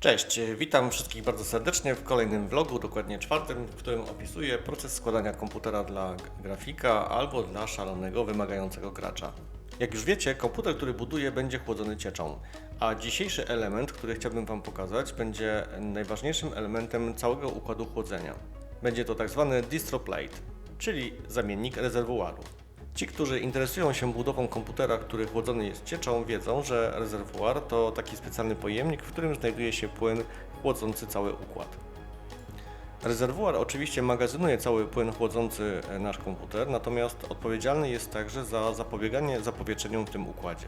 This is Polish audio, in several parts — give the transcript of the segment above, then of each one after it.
Cześć, witam wszystkich bardzo serdecznie w kolejnym vlogu, dokładnie czwartym, w którym opisuję proces składania komputera dla grafika albo dla szalonego, wymagającego gracza. Jak już wiecie, komputer, który buduję, będzie chłodzony cieczą, a dzisiejszy element, który chciałbym Wam pokazać, będzie najważniejszym elementem całego układu chłodzenia. Będzie to tak zwany distroplate, czyli zamiennik rezerwuaru. Ci, którzy interesują się budową komputera, który chłodzony jest cieczą, wiedzą, że rezerwuar to taki specjalny pojemnik, w którym znajduje się płyn chłodzący cały układ. Rezerwuar oczywiście magazynuje cały płyn chłodzący e, nasz komputer, natomiast odpowiedzialny jest także za zapobieganie zapowietrzeniom w tym układzie.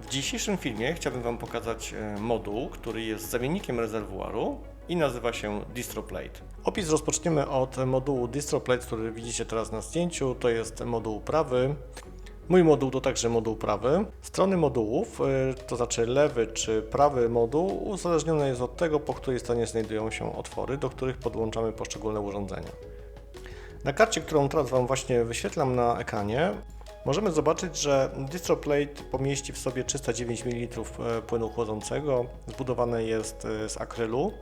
W dzisiejszym filmie chciałbym Wam pokazać e, moduł, który jest zamiennikiem rezerwuaru i nazywa się DistroPlate. Opis rozpoczniemy od modułu DistroPlate, który widzicie teraz na zdjęciu. To jest moduł prawy. Mój moduł to także moduł prawy. Strony modułów, y, to znaczy lewy czy prawy moduł, uzależnione jest od tego, po której stronie znajdują się otwory, do których podłączamy poszczególne urządzenia. Na karcie, którą teraz Wam właśnie wyświetlam na ekranie, możemy zobaczyć, że DistroPlate pomieści w sobie 309 ml płynu chłodzącego. Zbudowane jest e, z akrylu.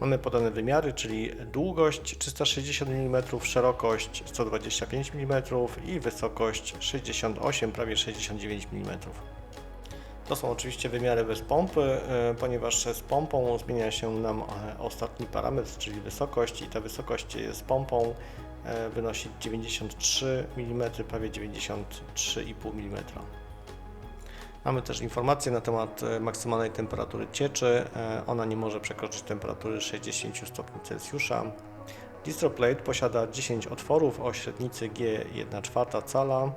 Mamy podane wymiary, czyli długość 360 mm, szerokość 125 mm i wysokość 68, prawie 69 mm. To są oczywiście wymiary bez pompy, e, ponieważ z pompą zmienia się nam e, ostatni parametr, czyli wysokość i ta wysokość z pompą e, wynosi 93 mm, prawie 93,5 mm. Mamy też informacje na temat e, maksymalnej temperatury cieczy. E, Ona nie może przekroczyć temperatury 60 stopni Celsjusza. DistroPlate posiada 10 otworów o średnicy G1,4 cala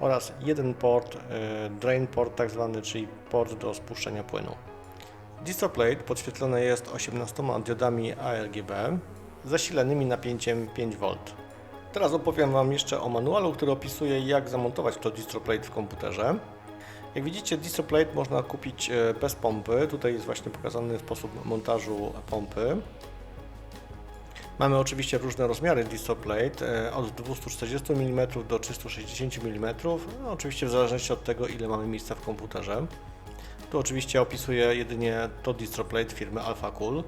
oraz jeden port, e, drain port tak zwany, czyli port do spuszczenia płynu. DistroPlate podświetlone jest 18 diodami ARGB zasilanymi napięciem 5V. Teraz opowiem Wam jeszcze o manualu, który opisuje jak zamontować to DistroPlate w komputerze. Jak widzicie, DistroPlate można kupić e, bez pompy. Tutaj jest właśnie pokazany sposób montażu pompy. Mamy oczywiście różne rozmiary DistroPlate, e, od 240 mm do 360 mm, no oczywiście w zależności od tego, ile mamy miejsca w komputerze. Tu oczywiście opisuję jedynie to DistroPlate firmy AlphaCool.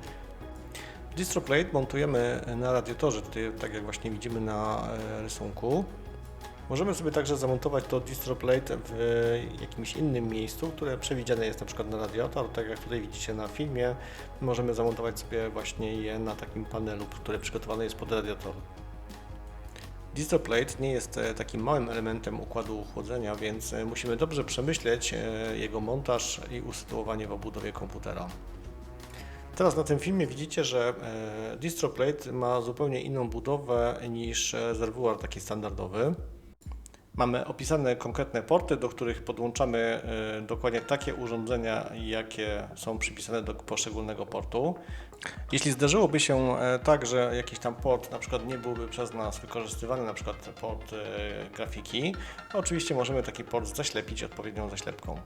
DistroPlate montujemy na radiatorze, tutaj tak jak właśnie widzimy na e, rysunku. Możemy sobie także zamontować to DistroPlate w jakimś innym miejscu, które przewidziane jest na przykład na radiator, tak jak tutaj widzicie na filmie. Możemy zamontować sobie właśnie je na takim panelu, które przygotowane jest pod radiator. DistroPlate nie jest e, takim małym elementem układu chłodzenia, więc e, musimy dobrze przemyśleć jego montaż i usytuowanie w obudowie komputera. Teraz na tym filmie widzicie, że DistroPlate ma zupełnie inną budowę niż rezerwuar taki standardowy. Mamy opisane konkretne porty, do których podłączamy e, dokładnie takie urządzenia, jakie są przypisane do poszczególnego portu. Jeśli zdarzyłoby się e, tak, że jakiś tam port na przykład nie byłby przez nas wykorzystywany, na przykład port e, grafiki, oczywiście możemy taki port zaślepić odpowiednią zaślepką.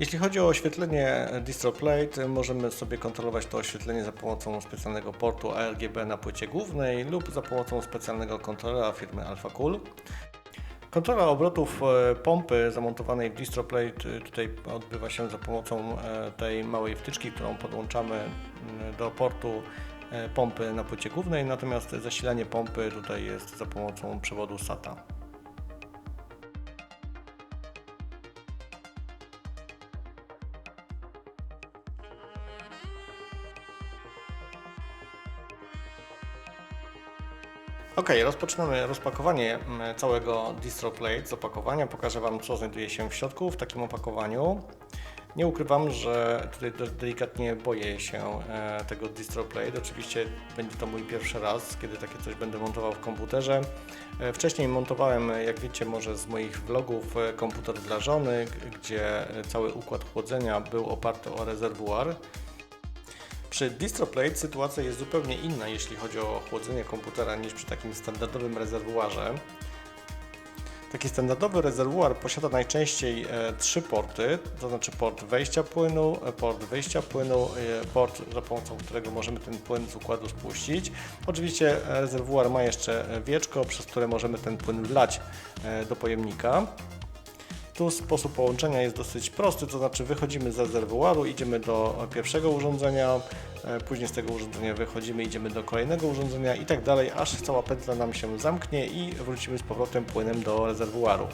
Jeśli chodzi o oświetlenie DistroPlate, możemy sobie kontrolować to oświetlenie za pomocą specjalnego portu ARGB na płycie głównej lub za pomocą specjalnego kontrolera firmy AlphaCool. Kontrola obrotów e, pompy zamontowanej w DistroPlate e, tutaj odbywa się za pomocą e, tej małej wtyczki, którą podłączamy mm, do portu pompy na płycie głównej, natomiast zasilanie pompy tutaj jest za pomocą przewodu SATA. Rozpoczynamy rozpakowanie mm, całego DistroPlate z opakowania. Pokażę Wam, co znajduje się w środku w takim opakowaniu. Nie ukrywam, że tutaj delikatnie boję się e, tego DistroPlate. Oczywiście będzie to mój pierwszy raz, kiedy takie coś będę montował w komputerze. E, wcześniej montowałem, jak wiecie, może z moich vlogów e, komputer dla żony, gdzie cały układ chłodzenia był oparty o rezerwuar. Przy DistroPlate sytuacja jest zupełnie inna, jeśli chodzi o chłodzenie komputera, niż przy takim standardowym rezerwuarze. Taki standardowy rezerwuar posiada najczęściej e, trzy porty, to znaczy port wejścia płynu, e, port wyjścia płynu, e, port za pomocą którego możemy ten płyn z układu spuścić. Oczywiście rezerwuar ma jeszcze wieczko, przez które możemy ten płyn wlać do pojemnika. Tu sposób połączenia jest dosyć prosty, to znaczy wychodzimy z rezerwuaru, idziemy do pierwszego urządzenia, e, później z tego urządzenia wychodzimy, idziemy do kolejnego urządzenia i tak dalej, aż cała pętla nam się zamknie i wrócimy z powrotem płynem do rezerwuaru.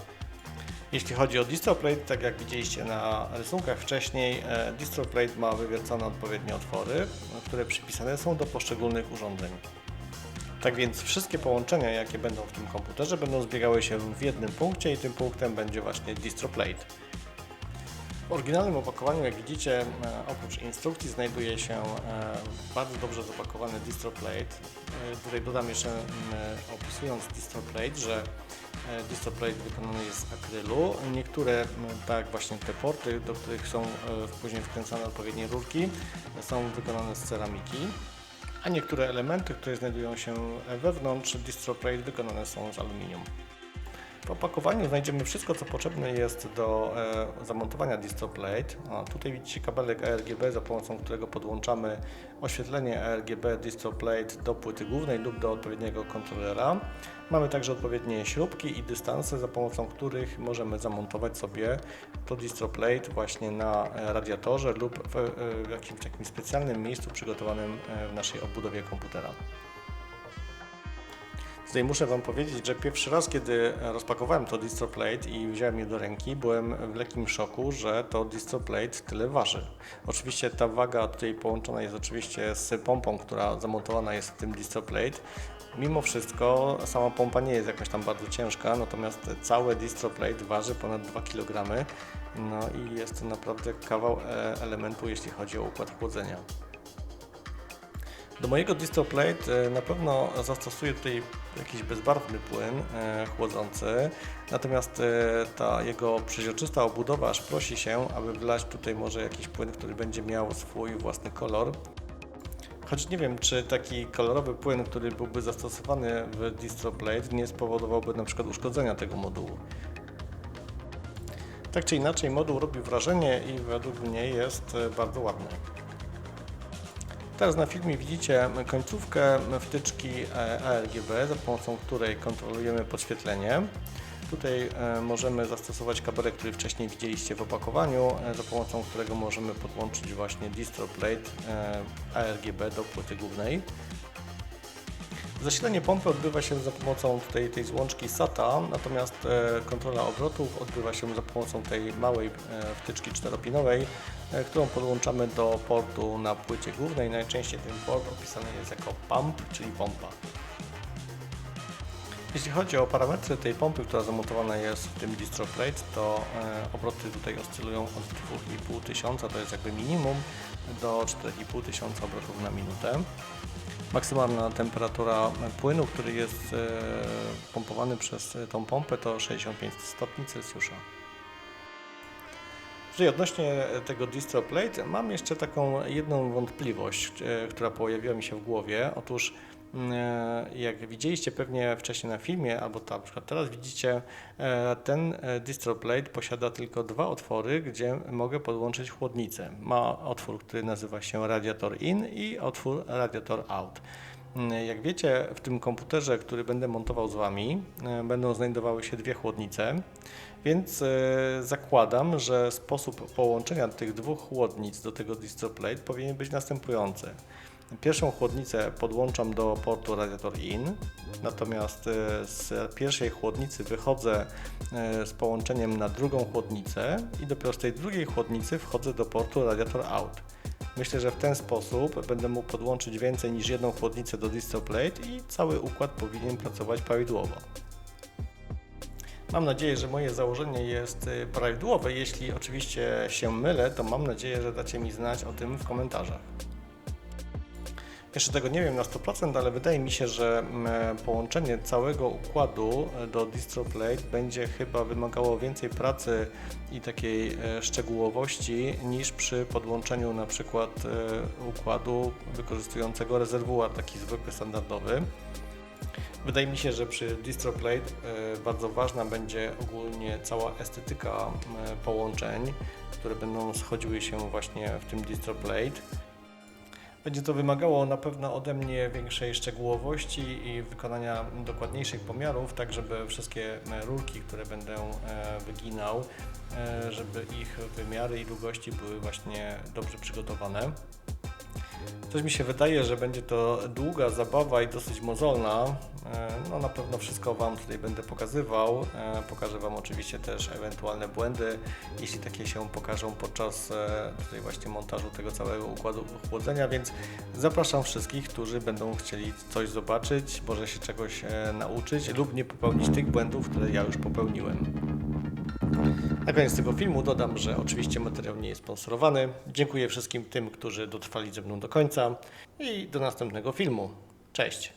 Jeśli chodzi o DistroPlate, tak jak widzieliście na rysunkach wcześniej, e, DistroPlate ma wywiercone odpowiednie otwory, które przypisane są do poszczególnych urządzeń. Tak więc wszystkie połączenia, jakie będą w tym komputerze, będą zbiegały się w jednym punkcie i tym punktem będzie właśnie DistroPlate. W oryginalnym opakowaniu, jak widzicie, e, oprócz instrukcji znajduje się e, bardzo dobrze zapakowany DistroPlate. E, Tutaj dodam jeszcze, opisując DistroPlate, że DistroPlate wykonany jest z akrylu. Niektóre, tak właśnie te porty, do których są później wkręcane odpowiednie rurki, są wykonane z ceramiki a niektóre elementy, które znajdują się wewnątrz DistroPlate wykonane są z aluminium. W opakowaniu znajdziemy wszystko, co potrzebne jest do e, zamontowania DistroPlate. Tutaj widzicie kabelek ARGB, za pomocą którego podłączamy oświetlenie ARGB DistroPlate do płyty głównej lub do odpowiedniego kontrolera. Mamy także odpowiednie śrubki i dystanse, za pomocą których możemy zamontować sobie to DistroPlate właśnie na e, radiatorze lub w, e, w jakimś takim specjalnym miejscu przygotowanym e, w naszej obudowie komputera. Tutaj muszę Wam powiedzieć, że pierwszy raz, kiedy rozpakowałem to DistroPlate i wziąłem je do ręki, byłem w lekkim szoku, że to DistroPlate tyle waży. Oczywiście ta waga tutaj połączona jest oczywiście z pompą, która zamontowana jest w tym DistroPlate. Mimo wszystko sama pompa nie jest jakaś tam bardzo ciężka, natomiast całe DistroPlate waży ponad 2 kg. No i jest to naprawdę kawał e, elementu, jeśli chodzi o układ chłodzenia. Do mojego DistroPlate e, na pewno zastosuję tutaj jakiś bezbarwny płyn e, chłodzący, natomiast e, ta jego przeźroczysta obudowa aż prosi się, aby wlać tutaj może jakiś płyn, który będzie miał swój własny kolor. Choć nie wiem, czy taki kolorowy płyn, który byłby zastosowany w DistroPlate nie spowodowałby na przykład uszkodzenia tego modułu. Tak czy inaczej moduł robi wrażenie i według mnie jest e, bardzo ładny. Teraz na filmie widzicie końcówkę wtyczki e, ARGB, za pomocą której kontrolujemy podświetlenie. Tutaj e, możemy zastosować kabelek, który wcześniej widzieliście w opakowaniu, e, za pomocą którego możemy podłączyć właśnie DistroPlate ARGB do płyty głównej. Zasilanie pompy odbywa się za pomocą tej, tej złączki SATA, natomiast e, kontrola obrotów odbywa się za pomocą tej małej e, wtyczki czteropinowej, e, którą podłączamy do portu na płycie głównej. Najczęściej ten port opisany jest jako pump, czyli pompa. Jeśli chodzi o parametry tej pompy, która zamontowana jest w tym DistroPlate, to obroty tutaj oscylują od 2,5 tysiąca, to jest jakby minimum, do 4,5 tysiąca obrotów na minutę. Maksymalna temperatura płynu, który jest e, pompowany przez tą pompę to 65 stopni Celsjusza. Tutaj odnośnie tego DistroPlate mam jeszcze taką jedną wątpliwość, e, która pojawiła mi się w głowie. Otóż e, jak widzieliście pewnie wcześniej na filmie, albo na przykład teraz widzicie, e, ten e, DistroPlate posiada tylko dwa otwory, gdzie mogę podłączyć chłodnicę. Ma otwór, który nazywa się radiator in i otwór radiator out. Mm, Jak wiecie, w tym komputerze, który będę montował z Wami, e, będą znajdowały się dwie chłodnice, więc e, zakładam, że sposób połączenia tych dwóch chłodnic do tego DistroPlate powinien być następujący. Pierwszą chłodnicę podłączam do portu radiator in, natomiast e, z pierwszej chłodnicy wychodzę e, z połączeniem na drugą chłodnicę i dopiero z tej drugiej chłodnicy wchodzę do portu radiator out. Myślę, że w ten sposób będę mógł podłączyć więcej niż jedną chłodnicę do DistroPlate i cały układ powinien pracować prawidłowo. Mam nadzieję, że moje założenie jest y, prawidłowe. Jeśli oczywiście się mylę, to mam nadzieję, że dacie mi znać o tym w komentarzach. Jeszcze tego nie wiem na 100%, ale wydaje mi się, że mm, połączenie całego układu e, do DistroPlate będzie chyba wymagało więcej pracy i takiej e, szczegółowości niż przy podłączeniu na przykład e, układu wykorzystującego rezerwuar taki zwykły, standardowy. Wydaje mi się, że przy DistroPlate e, bardzo ważna będzie ogólnie cała estetyka e, połączeń, które będą schodziły się właśnie w tym DistroPlate. Będzie to wymagało na pewno ode mnie większej szczegółowości i wykonania dokładniejszych pomiarów, tak żeby wszystkie rurki, które będę e, wyginał, e, żeby ich wymiary i długości były właśnie dobrze przygotowane. Coś mi się wydaje, że będzie to długa zabawa i dosyć mozolna. E, No na pewno wszystko Wam tutaj będę pokazywał. E, Pokażę Wam oczywiście też ewentualne błędy, jeśli takie się pokażą podczas e, tutaj właśnie montażu tego całego układu chłodzenia, więc zapraszam wszystkich, którzy będą chcieli coś zobaczyć, może się czegoś nauczyć lub nie popełnić tych błędów, które ja już popełniłem. Na koniec tego filmu dodam, że oczywiście materiał nie jest sponsorowany. Dziękuję wszystkim tym, którzy dotrwali ze mną do końca i do następnego filmu. Cześć!